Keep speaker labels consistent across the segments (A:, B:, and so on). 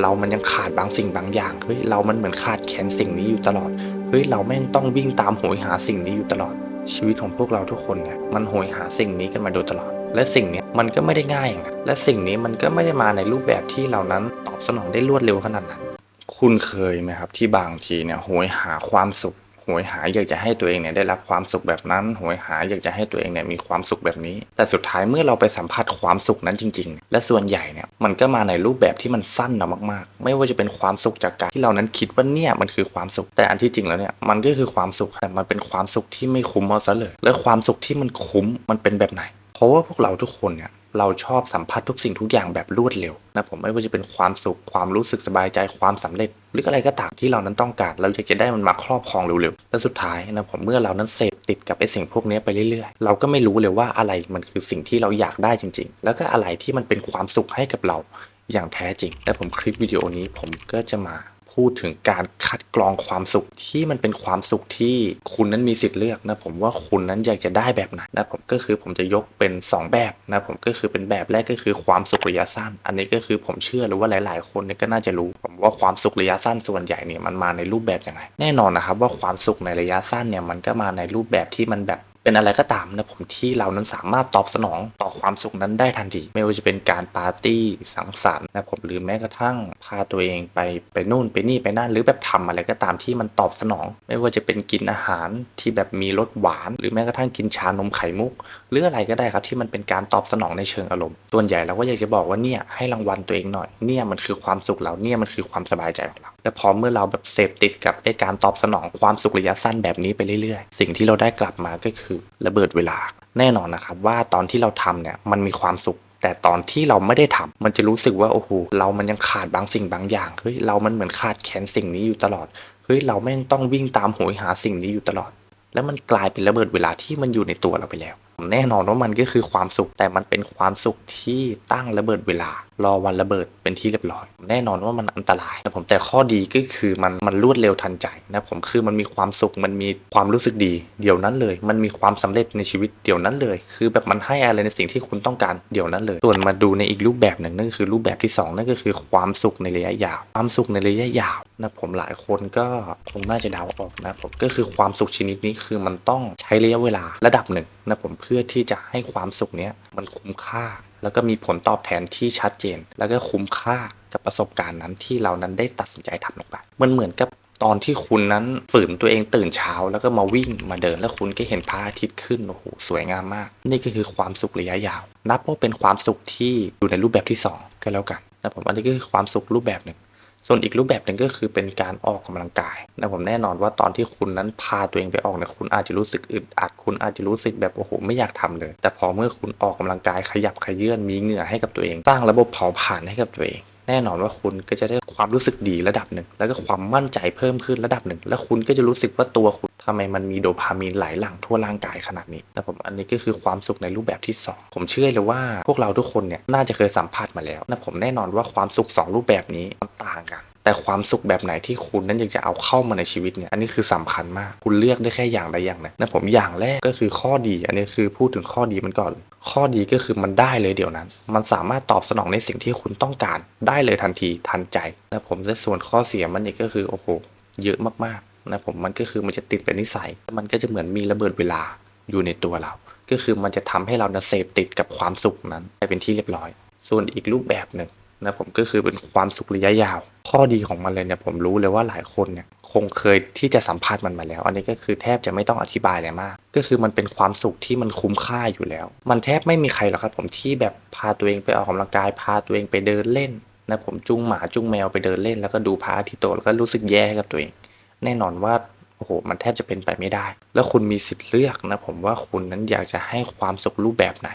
A: เรามันยังขาดบางสิ่งบางอย่างเฮ้ยเรามันเหมือนขาดแขนสิ่งนี้อยู่ตลอดเฮ้ยเราแม่งต้องวิ่งตามโหยหาสิ่งนี้อยู่ตลอด ชีวิตของพวกเราทุกคนเนี่ยมันโหยหาสิ่งนี้กันมาโดยตลอด และสิ่งนี้มันก็ไม่ได้ง่ายอย่างนั้นและสิ่งนี้มันก็ไม่ได้มาในรูปแบบที่เรานั้นตอบสนองได้รวดเร็วขนาดนั้น คุณเคยไหมครับที่บางทีเนี่ยโหยหาความสุข หวยหายอยากจะให้ตัวเองเนี่ยได้รับความสุขแบบนั้นหวยหายอยากจะให้ตัวเองเนี่ยมีความสุขแบบนี้ แต่สุดท้ายเมื่อเราไปสัมผัสความสุขนั้นจริง ๆ และส่วนใหญ่เนี่ยมันก็มาในรูปแบบที่มันสั้นเอามากๆ ไม่ว่าจะเป็นความสุขจากการที่เรานั้นคิดว่าเนี่ยมันคือความสุข แต่อันที่จริงแล้วเนี่ยมันก็คือความสุขแต่มันเป็นความสุขที่ไม่คุ้มเอาซะเลย และความสุขที่มันคุ้มมันเป็นแบบไหน เพราะว่าพวกเราทุกคนเนี่ยเราชอบสัมผัสทุกสิ่งทุกอย่างแบบรวดเร็วนะผมไม่ว่าจะเป็นความสุขความรู้สึกสบายใจความสำเร็จ หรืออะไรก็ตามที่เรานั้นต้องการ เราอยากจะได้มันมาครอบครองเร็วๆและสุดท้ายนะผมเมื่อเรานั้นเสพติดกับไอ้สิ่งพวกนี้ไปเรื่อยๆ เราก็ไม่รู้เลยว่าอะไรมันคือสิ่งที่เราอยากได้จริง ๆ แล้วก็อะไรที่มันเป็นความสุขให้กับเราอย่างแท้จริงและผมคลิปวิดีโอนี้ผมก็จะมา พูดถึงการคัดกรองความสุขที่มันเป็นความสุขที่คุณนั้นมีสิทธิ์เลือกนะผมว่าคุณนั้นอยากจะได้แบบไหนนะผมก็คือผมจะยกเป็น 2 แบบนะผมก็คือเป็นแบบแรกก็คือความสุขระยะสั้น อันนี้ก็คือผมเชื่อหรือว่าหลาย ๆ คนเนี่ยก็น่าจะรู้ ผมว่าความสุขระยะสั้นส่วนใหญ่เนี่ยมันมาในรูปแบบยังไง แน่นอนนะครับว่าความสุขในระยะสั้นเนี่ยมันก็มาในรูปแบบที่มันแบบ เป็นอะไรก็ตามนะผมที่เรานั้นสามารถตอบสนองต่อความสุขนั้นได้ทันที ไม่ว่าจะเป็นการปาร์ตี้สังสรรค์นะผมหรือแม้กระทั่งพาตัวเองไปไปนู่นไปนี่ไปนั่นหรือแบบทำอะไรก็ตามที่มันตอบสนอง ไม่ว่าจะเป็นกินอาหารที่แบบมีรสหวาน หรือแม้กระทั่งกินชานมไข่มุก หรืออะไรก็ได้ครับที่มันเป็นการตอบสนองในเชิงอารมณ์ส่วนใหญ่เราก็อยากจะบอกว่าเนี่ยให้รางวัลตัวเองหน่อยเนี่ยมันคือความสุขเราเนี่ยมันคือความสบายใจของเรา และพอเมื่อเราแบบเสพติดกับไอการตอบสนองความสุขระยะสั้นแบบนี้ไปเรื่อยๆ สิ่งที่เราได้กลับมาก็คือระเบิดเวลา แน่นอนนะครับว่าตอนที่เราทำเนี่ยมันมีความสุขแต่ตอนที่เราไม่ได้ทำมันจะรู้สึกว่าโอ้โหเรามันยังขาดบางสิ่งบางอย่างเฮ้ยเรามันเหมือนขาดแคลนสิ่งนี้อยู่ตลอดเฮ้ยเราแม่งต้องวิ่งตามโหยหาสิ่งนี้อยู่ตลอด แล้วมันกลายเป็นระเบิดเวลาที่มันอยู่ในตัวเราไปแล้ว แน่นอนว่ามันก็คือความสุข แต่มันเป็นความสุขที่ตั้งระเบิดเวลารอวันระเบิดเป็นที่เรียบร้อย แน่นอนว่ามันอันตรายนะผมแต่ข้อดีก็คือมันมันรวดเร็วทันใจนะผมคือมันมีความสุขมันมีความรู้สึกดีเดี๋ยวนั้นเลย มันมีความสำเร็จในชีวิตเดี๋ยวนั้นเลย คือแบบมันให้อะไรในสิ่งที่คุณต้องการเดี๋ยวนั้นเลย ส่วนมาดูในอีกรูปแบบหนึ่งนั่นก็คือรูปแบบที่สองนั่นก็คือความสุขในระยะยาว ความสุขในระยะยาวนะผมหลายคนก็คงน่าจะเดาออกนะผมก็คือความสุขชนิดนี้คือมันต้องใช้ระยะเวลาระดับหนึ่งนะผมเพื่อที่จะให้ความสุขเนี้ยมันคุ้มค่า แล้วก็มีผลตอบแทนที่ชัดเจน แล้วก็คุ้มค่ากับประสบการณ์นั้นที่เรานั้นได้ตัดสินใจทำลงไปมันเหมือนกับตอนที่คุณนั้นฝืนตัวเองตื่นเช้าแล้วก็มาวิ่งมาเดินแล้วคุณก็เห็นพระอาทิตย์ขึ้นโอ้โหสวยงามมาก นี่ก็คือความสุขระยะยาว นับว่าเป็นความสุขที่อยู่ในรูปแบบที่สองก็แล้วกันนะผมอันนี้ก็คือความสุขรูปแบบหนึ่ง ส่วนอีกรูปแบบหนึ่งก็คือเป็นการออกกำลังกายนะผมแน่นอนว่าตอนที่คุณนั้นพาตัวเองไปออกเนี่ยคุณอาจจะรู้สึกอึดอัดคุณอาจจะรู้สึกแบบโอ้โหไม่อยากทำเลย แต่พอเมื่อคุณออกกำลังกายขยับขยื่นมีเหงื่อให้กับตัวเอง สร้างระบบเผาผลาญให้กับตัวเองแน่นอนว่าคุณก็จะได้ความรู้สึกดีระดับหนึ่ง แล้วก็ความมั่นใจเพิ่มขึ้นระดับหนึ่ง แล้วคุณก็จะรู้สึกว่าตัวคุณ ทำไมมันมีโดพามีนไหลหลั่งทั่วร่างกายขนาดนี้นะผมอันนี้ก็คือความสุขในรูปแบบที่สองผมเชื่อเลยว่าพวกเราทุกคนเนี่ยน่าจะเคยสัมผัสมาแล้วนะผมแน่นอนว่าความสุขสองรูปแบบนี้มันต่างกันแต่ความสุขแบบไหนที่คุณนั้นอยากจะเอาเข้ามาในชีวิตเนี่ยอันนี้คือสำคัญมาก คุณเลือกได้แค่อย่างใดอย่างหนึ่งนะผมอย่างแรกก็คือข้อดี อันนี้คือพูดถึงข้อดีมันก่อน ข้อดีก็คือมันได้เลยเดี๋ยวนั้น มันสามารถตอบสนองในสิ่งที่คุณต้องการได้เลยทันทีทันใจนะผมจะส่วนข้อเสียมันอีกก็คือโอ้โหเยอะมากๆ นะผมมันก็คือมันจะติดเป็นนิสัย มันก็จะเหมือนมีระเบิดเวลาอยู่ในตัวเรา ก็คือมันจะทำให้เราเสพติดกับความสุขนั้นไปเป็นที่เรียบร้อย ส่วนอีกรูปแบบหนึ่งนะผมก็คือเป็นความสุขระยะยาว ข้อดีของมันเลยเนี่ยผมรู้เลยว่าหลายคนเนี่ยคงเคยที่จะสัมผัสมันมาแล้ว อันนี้ก็คือแทบจะไม่ต้องอธิบายอะไรมาก ก็คือมันเป็นความสุขที่มันคุ้มค่าอยู่แล้ว มันแทบไม่มีใครหรอกครับ ผมที่แบบพาตัวเองไปออกกำลังกาย พาตัวเองไปเดินเล่นนะผมจุงหมาจุงแมวไปเดินเล่น แล้วก็ดูพระอาทิตย์ตกแล้วก็รู้สึกแย่กับตัวเอง แน่นอนว่าโอ้โหมันแทบจะเป็นไปไม่ได้ แล้วคุณมีสิทธิ์เลือกนะผมว่าคุณนั้นอยากจะให้ความสุขรูปแบบไหน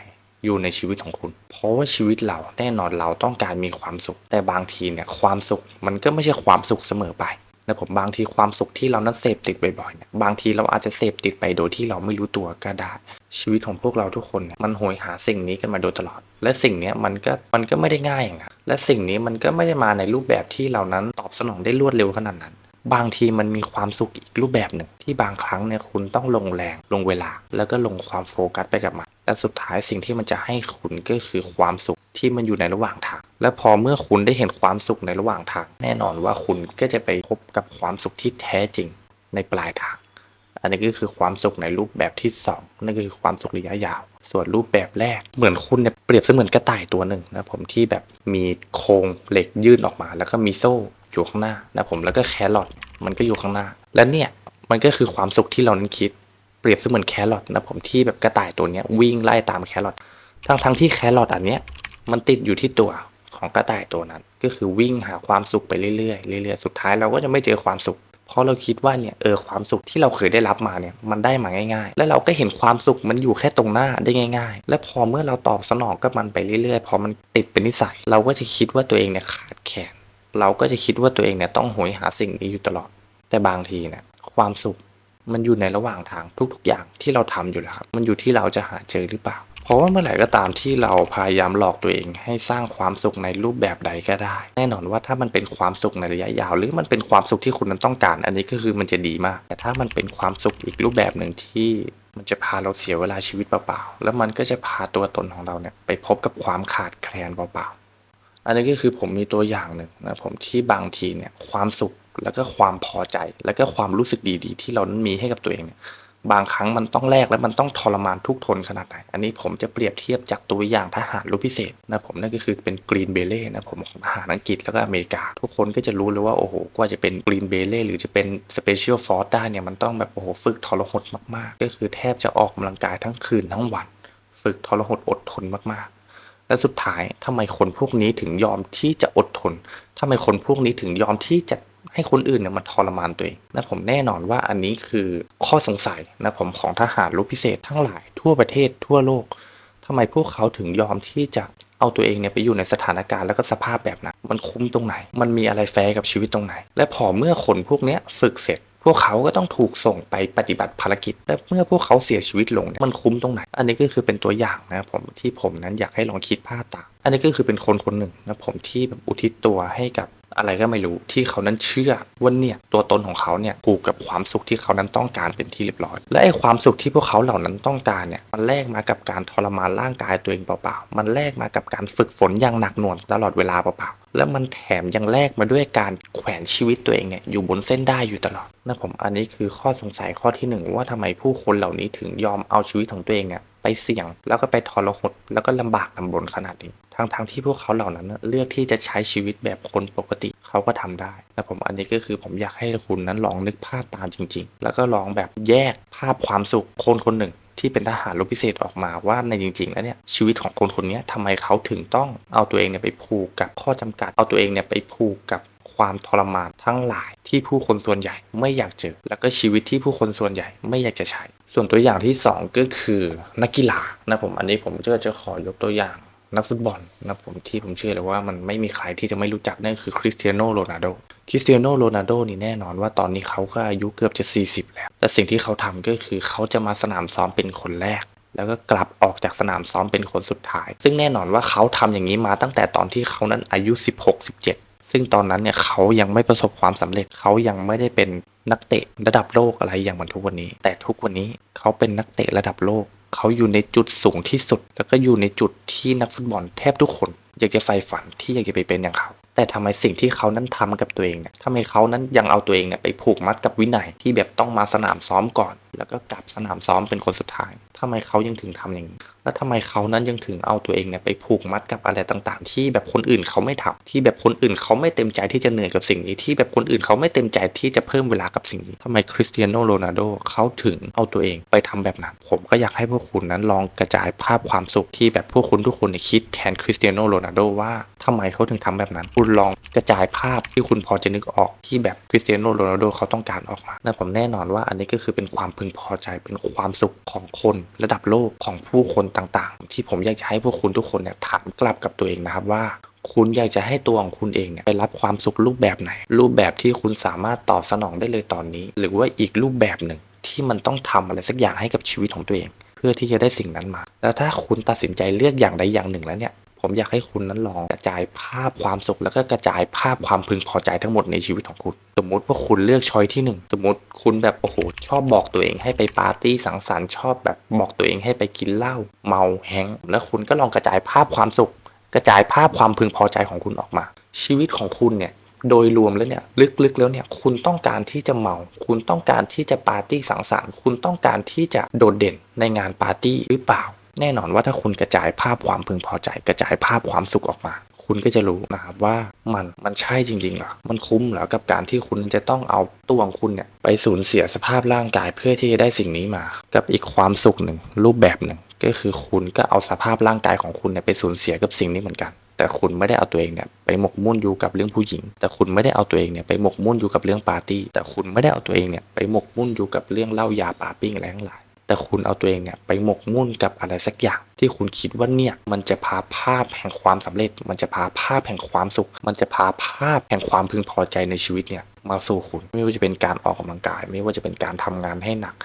A: อยู่ในชีวิตของคุณ เพราะว่าชีวิตเราแน่นอนเราต้องการมีความสุข แต่บางทีเนี่ยความสุขมันก็ไม่ใช่ความสุขเสมอไปนะผมบางทีความสุขที่เรานั้นเสพติดบ่อยๆเนี่ยบางทีเราอาจจะเสพติดไปโดยที่เราไม่รู้ตัวก็ได้ ชีวิตของพวกเราทุกคนเนี่ยมันโหยหาสิ่งนี้กันมาโดยตลอด และสิ่งนี้มันก็มันก็ไม่ได้ง่ายอย่างนั้นและสิ่งนี้มันก็ไม่ได้มาในรูปแบบที่เรานั้นตอบสนองได้รวดเร็วขนาดนั้น บางทีมันมีความสุขอีกรูปแบบหนึ่งที่บางครั้งเนี่ยคุณต้องลงแรงลงเวลา แล้วก็ลงความโฟกัสไปกับมันและสุดท้ายสิ่งที่มันจะให้คุณก็คือความสุขที่มันอยู่ในระหว่างทาง และพอเมื่อคุณได้เห็นความสุขในระหว่างทาง แน่นอนว่าคุณก็จะไปพบกับความสุขที่แท้จริงในปลายทาง อันนี้ก็คือความสุขในรูปแบบที่สองนั่นก็คือความสุขระยะยาว ส่วนรูปแบบแรกเหมือนคุณเนี่ยเปรียบเสมือนกระต่ายตัวหนึ่งนะผมที่แบบมีโครงเหล็กยื่นออกมา แล้วก็มีโซ่ อยู่ข้างหน้านะผมแล้วก็แครอทมันก็อยู่ข้างหน้า และเนี่ยมันก็คือความสุขที่เรานั้นคิด เปรียบเสมือนแครอทนะผมที่แบบกระต่ายตัวเนี้ยวิ่งไล่ตามแครอททั้งทั้งๆที่แครอทอันเนี้ยมันติดอยู่ที่ตัวของกระต่ายตัวนั้น ก็คือวิ่งหาความสุขไปเรื่อยๆเรื่อยๆสุดท้ายเราก็จะไม่เจอความสุขเพราะเราคิดว่าเนี่ยเออความสุขที่เราเคยได้รับมาเนี่ยมันได้มาง่าย ๆ แล้วเราก็เห็นความสุขมันอยู่แค่ตรงหน้าได้ง่าย ๆ และพอเมื่อเราตอบสนองกับมันไปเรื่อยๆ พอมันติดเป็นนิสัย เราก็จะคิดว่าตัวเองเนี่ยขาดแคลน เราก็จะคิดว่าตัวเองเนี่ยต้องโหยหาสิ่งนี้อยู่ตลอด แต่บางทีเนี่ยความสุขมันอยู่ในระหว่างทางทุกๆ อย่างที่เราทำอยู่แล้วครับ มันอยู่ที่เราจะหาเจอหรือเปล่า เพราะว่าเมื่อไหร่ก็ตามที่เราพยายามหลอกตัวเอง ให้สร้างความสุขในรูปแบบใดก็ได้ แน่นอนว่าถ้ามันเป็นความสุขในระยะยาว หรือมันเป็นความสุขที่คุณนั้นต้องการ อันนี้ก็คือมันจะดีมาก แต่ถ้ามันเป็นความสุขอีกรูปแบบหนึ่งที่มันจะพาเราเสียเวลาชีวิตเปล่าๆ แล้วมันก็จะพาตัวตนของเราเนี่ยไปพบกับความขาดแคลนเปล่าๆ อันนี้ก็คือผมมีตัวอย่างหนึ่งนะผมที่บางทีเนี่ยความสุขแล้วก็ความพอใจ แล้วก็ความรู้สึกดีๆ ที่เรานั้นมีให้กับตัวเองเนี่ยบางครั้งมันต้องแลกและมันต้องทรมานทุกทนขนาดไหน อันนี้ผมจะเปรียบเทียบจากตัวอย่างทหารรุ่นพิเศษนะผมนั่นก็คือเป็นกรีนเบเล่นะผมของทหารอังกฤษแล้วก็อเมริกา ทุกคนก็จะรู้เลยว่าโอ้โหกว่าจะเป็นกรีนเบเล่หรือจะเป็นสเปเชียลฟอร์สได้เนี่ยมันต้องแบบโอ้โหฝึกทรหดมากๆ ก็คือแทบจะออกกำลังกายทั้งคืนทั้งวัน ฝึกทรหดอดทนมากๆ และสุดท้ายทำไมคนพวกนี้ถึงยอมที่จะอดทนทำไมคนพวกนี้ถึงยอมที่จะให้คนอื่นเนี่ยมาทรมานตัวเองนะผมแน่นอนว่าอันนี้คือข้อสงสัยนะผมของทหารรบพิเศษทั้งหลายทั่วประเทศทั่วโลกทำไมพวกเขาถึงยอมที่จะเอาตัวเองเนี่ยไปอยู่ในสถานการณ์แล้วก็สภาพแบบนั้น มันคุ้มตรงไหน มันมีอะไรแฟร์กับชีวิตตรงไหน และพอเมื่อคนพวกนี้ฝึกเสร็จ พวกเขาก็ต้องถูกส่งไปปฏิบัติภารกิจ และเมื่อพวกเขาเสียชีวิตลงมันคุ้มตรงไหน อันนี้ก็คือเป็นตัวอย่างนะผมที่ผมนั้นอยากให้ลองคิดภาพตาม อันนี้ก็คือเป็นคนคนหนึ่งนะผมที่แบบอุทิศตัวให้กับ อะไรก็ไม่รู้ที่เขานั้นเชื่อว่าเนี่ยตัวตนของเขาเนี่ยผูกกับความสุขที่เขานั้นต้องการเป็นที่เรียบร้อย และไอ้ความสุขที่พวกเขาเหล่านั้นต้องการเนี่ยมันแลกมากับการทรมานร่างกายตัวเองเปล่าๆมันแลกมากับการฝึกฝนอย่างหนักหน่วงตลอดเวลาเปล่าๆแล้วมันแถมยังแลกมาด้วยการแขวนชีวิตตัวเองเนี่ยอยู่บนเส้นได้อยู่ตลอดนะผมอันนี้คือข้อสงสัยข้อที่หนึ่งว่าทำไมผู้คนเหล่านี้ถึงยอมเอาชีวิตของตัวเองเนี่ยไปเสี่ยงแล้วก็ไปทรหดแล้วก็ลำบากลำบนขนาดนี้ ทั้งทงๆที่พวกเขาเหล่านั้น เลือกที่จะใช้ชีวิตแบบคนปกติเขาก็ทำได้และผมอันนี้ก็คือผมอยากให้คุณนั้นลองนึกภาพตามจริง ๆ แล้วก็ลองแบบแยกภาพความสุขคนคนหนึ่งที่เป็นทหารรบพิเศษออกมาว่าในจริง ๆ แล้วเนี่ยชีวิตของคนคนนี้ทำไมเขาถึงต้องเอาตัวเองเนี่ยไปผูกกับข้อจำกัด เอาตัวเองเนี่ยไปผูกกับความทรมานทั้งหลายที่ผู้คนส่วนใหญ่ไม่อยากเจอ แล้วก็ชีวิตที่ผู้คนส่วนใหญ่ไม่อยากจะใช้ ส่วนตัวอย่างที่ 2 ก็คือนักกีฬานะผมอันนี้ผมก็จะขอยกตัวอย่าง นักฟุตบอลนะผมที่ผมเชื่อเลยว่ามันไม่มีใครที่จะไม่รู้จักนั่นคือคริสเตียโนโรนัลโดคริสเตียโนโรนัลโดนี่แน่นอนว่าตอนนี้เขาก็อายุเกือบจะ 40 แล้ว แต่สิ่งที่เขาทำก็คือเขาจะมาสนามซ้อมเป็นคนแรก แล้วก็กลับออกจากสนามซ้อมเป็นคนสุดท้าย ซึ่งแน่นอนว่าเขาทำอย่างนี้มาตั้งแต่ตอนที่เขานั้นอายุ 16-17ซึ่งตอนนั้นเนี่ยเขายังไม่ประสบความสำเร็จเขายังไม่ได้เป็นนักเตะระดับโลกอะไรอย่างเหมือนทุกวันนี้ แต่ทุกวันนี้เขาเป็นนักเตะระดับโลก เขาอยู่ในจุดสูงที่สุด แล้วก็อยู่ในจุดที่นักฟุตบอลแทบทุกคน อยากจะใฝ่ฝันที่อยากจะไปเป็นอย่างเขา แต่ทำไมสิ่งที่เขานั้นทำกับตัวเองเนี่ยทำไมเขานั้นยังเอาตัวเองเนี่ยไปผูกมัดกับวินัยที่แบบต้องมาสนามซ้อมก่อน แล้วก็กลับสนามซ้อมเป็นคนสุดท้าย ทำไมเขายังถึงทำอย่างนี้ แล้วทำไมเขานั้นยังถึงเอาตัวเองเนี่ยไปผูกมัดกับอะไรต่างๆ ที่แบบคนอื่นเขาไม่ทำที่แบบคนอื่นเขาไม่เต็มใจที่จะเหนื่อยกับสิ่งนี้ที่แบบคนอื่นเขาไม่เต็มใจที่จะเพิ่มเวลากับสิ่งนี้ทำไมคริสเตียโนโรนัลโดเขาถึงเอาตัวเองไปทำแบบนั้น ผมก็อยากให้พวกคุณนั้นลองกระจายภาพความสุขที่แบบพวกคุณทุกคนคิดแทนคริสเตียโนโรนัลโดว่าทำไมเขาถึงทำแบบนั้น คุณลองกระจายภาพที่คุณพอจะนึกออกที่แบบคริสเตียโนโรนัลโดเขาต้องการออกมาและผมแน่นอนว่าอันนี้ก็คือเป็นความพึงพอใจเป็นความสุขของคนระดับโลกของผู้คนต่างๆ ที่ผมอยากจะให้พวกคุณทุกคนเนี่ยถามกลับกับตัวเองนะครับว่า คุณอยากจะให้ตัวของคุณเองเนี่ยไปรับความสุขรูปแบบไหน รูปแบบที่คุณสามารถตอบสนองได้เลยตอนนี้ หรือว่าอีกรูปแบบหนึ่งที่มันต้องทำอะไรสักอย่างให้กับชีวิตของตัวเอง เพื่อที่จะได้สิ่งนั้นมา แล้วถ้าคุณตัดสินใจเลือกอย่างใดอย่างหนึ่งแล้วเนี่ย ผมอยากให้คุณนั้นลองกระจายภาพความสุข แล้วก็กระจายภาพความพึงพอใจทั้งหมดในชีวิตของคุณ สมมุติว่าคุณเลือกช้อยที่หนึ่งสมมติคุณแบบโอ้โหชอบบอกตัวเองให้ไปปาร์ตี้สังสรรค์ชอบแบบบอกตัวเองให้ไปกินเหล้าเมาแฮงก์แล้วคุณก็ลองกระจายภาพความสุข กระจายภาพความพึงพอใจของคุณออกมา ชีวิตของคุณเนี่ยโดยรวมแล้วเนี่ยลึกๆแล้วเนี่ยคุณต้องการที่จะเมา คุณต้องการที่จะปาร์ตี้สังสรรค์ คุณต้องการที่จะโดดเด่นในงานปาร์ตี้หรือเปล่า แน่นอนว่าถ้าคุณกระจายภาพความพึงพอใจ กระจายภาพความสุขออกมา คุณก็จะรู้นะครับว่ามันมันใช่จริงๆเหรอมันคุ้มเหรอกับการที่คุณจะต้องเอาตัวของคุณเนี่ยไปสูญเสียสภาพร่างกายเพื่อที่จะได้สิ่งนี้มา กับอีกความสุขหนึ่งรูปแบบหนึ่งก็คือคุณก็เอาสภาพร่างกายของคุณเนี่ยไปสูญเสียกับสิ่งนี้เหมือนกันแต่คุณไม่ได้เอาตัวเองเนี่ยไปหมกมุ่นอยู่กับเรื่องผู้หญิง แต่คุณไม่ได้เอาตัวเองเนี่ยไปหมกมุ่นอยู่กับเรื่องปาร์ตี้ แต่คุณไม่ได้เอาตัวเองเนี่ยไปหมกมุ่นอยู่กับเรื่องเหล้ายาปาปิ้งอะไรทั้งหลาย แต่คุณเอาตัวเองเนี่ยไปหมกมุ่นกับอะไรสักอย่างที่คุณคิดว่าเนี่ยมันจะพาภาพแห่งความสำเร็จ มันจะพาภาพแห่งความสุข มันจะพาภาพแห่งความพึงพอใจในชีวิตเนี่ยมาสู่คุณ ไม่ว่าจะเป็นการออกกำลังกาย ไม่ว่าจะเป็นการทำงานให้หนัก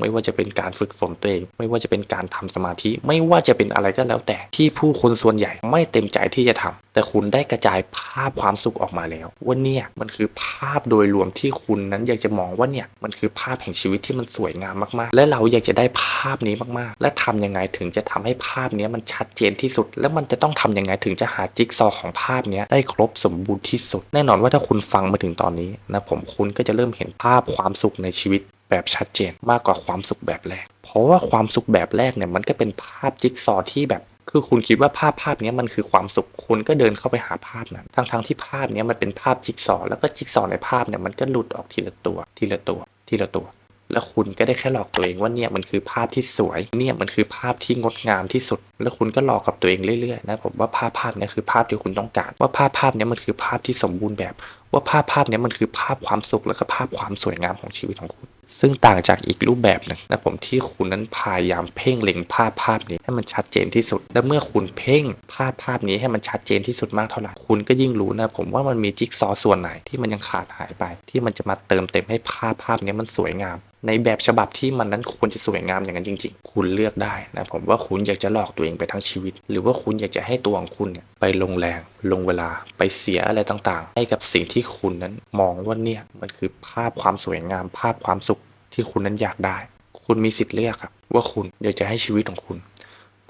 A: ไม่ว่าจะเป็นการฝึกฝนตัวเอง ไม่ว่าจะเป็นการทำสมาธิ ไม่ว่าจะเป็นอะไรก็แล้วแต่ที่ผู้คนส่วนใหญ่ไม่เต็มใจที่จะทำแต่คุณได้กระจายภาพความสุขออกมาแล้วว่าเนี่ยมันคือภาพโดยรวมที่คุณนั้นอยากจะมองว่าเนี่ยมันคือภาพแห่งชีวิตที่มันสวยงามมากๆ และเราอยากจะได้ภาพนี้มากๆ และทำยังไงถึงจะทำให้ภาพนี้มันชัดเจนที่สุด แล้วมันจะต้องทำยังไงถึงจะหาจิ๊กซอของภาพนี้ได้ครบสมบูรณ์ที่สุด แน่นอนว่าถ้าคุณฟังมาถึงตอนนี้นะผมคุณก็จะเริ่มเห็นภาพความสุขในชีวิต แบบชัดเจนมากกว่าความสุขแบบแรก เพราะว่าความสุขแบบแรกเนี่ยมันก็เป็นภาพจิ๊กซอว์ที่แบบ คือคุณคิดว่าภาพภาพนี้มันคือความสุขคุณก็เดินเข้าไปหาภาพนั้นทั้งทงๆที่ภาพนี้มันเป็นภาพจิ๊กซอว์แล้วก็จิ๊กซอว์ในภาพเนี่ยมันก็หลุดออกทีละตัว ทีละตัว ทีละตัว แล้วคุณก็ได้แค่หลอกตัวเองว่าเนี่ยมันคือภาพที่สวย เนี่ยมันคือภาพที่งดงามที่สุด แล้วคุณก็หลอกกับตัวเองเรื่อยๆนะผมว่าภาพภาพนี้คือภาพที่คุณต้องการว่าภาพภาพนี้มันคือภาพที่สมบูรณ์แบบ ว่าภาพภาพนี้มันคือภาพความสุขแล้วก็ภาพความสวยงามของชีวิตของคุณ ซึ่งต่างจากอีกรูปแบบหนึ่งนะผมที่คุณนั้นพยายามเพ่งเล็งภาพภาพนี้ให้มันชัดเจนที่สุด และเมื่อคุณเพ่งภาพภาพนี้ให้มันชัดเจนที่สุดมากเท่าไหร่คุณก็ยิ่งรู้นะผมว่ามันมีจิ๊กซอว์ส่วนไหนที่มันยังขาดหายไป ที่มันจะมาเติมเต็มให้ภาพภาพนี้มันสวยงาม ในแบบฉบับที่มันนั้นควรจะสวยงามอย่างนั้นจริง ๆ คุณเลือกได้นะผมว่าคุณอยากจะหลอกตัวเองไปทั้งชีวิต หรือว่าคุณอยากจะให้ตัวของคุณเนี่ยไปลงแรง ลงเวลาไปเสียอะไรต่างๆ ให้กับสิ่งที่คุณนั้นมองว่าเนี่ยมันคือภาพความสวยงาม ภาพความสุขที่คุณนั้นอยากได้ คุณมีสิทธิ์เลือกครับ ว่าคุณอยากจะให้ชีวิตของคุณ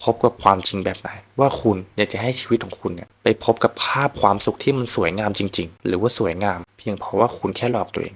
A: พบกับความจริงแบบไหน ว่าคุณอยากจะให้ชีวิตของคุณเนี่ยไปพบกับภาพความสุขที่มันสวยงามจริง ๆ หรือว่าสวยงาม เพียงเพราะว่าคุณแค่หลอกตัวเอง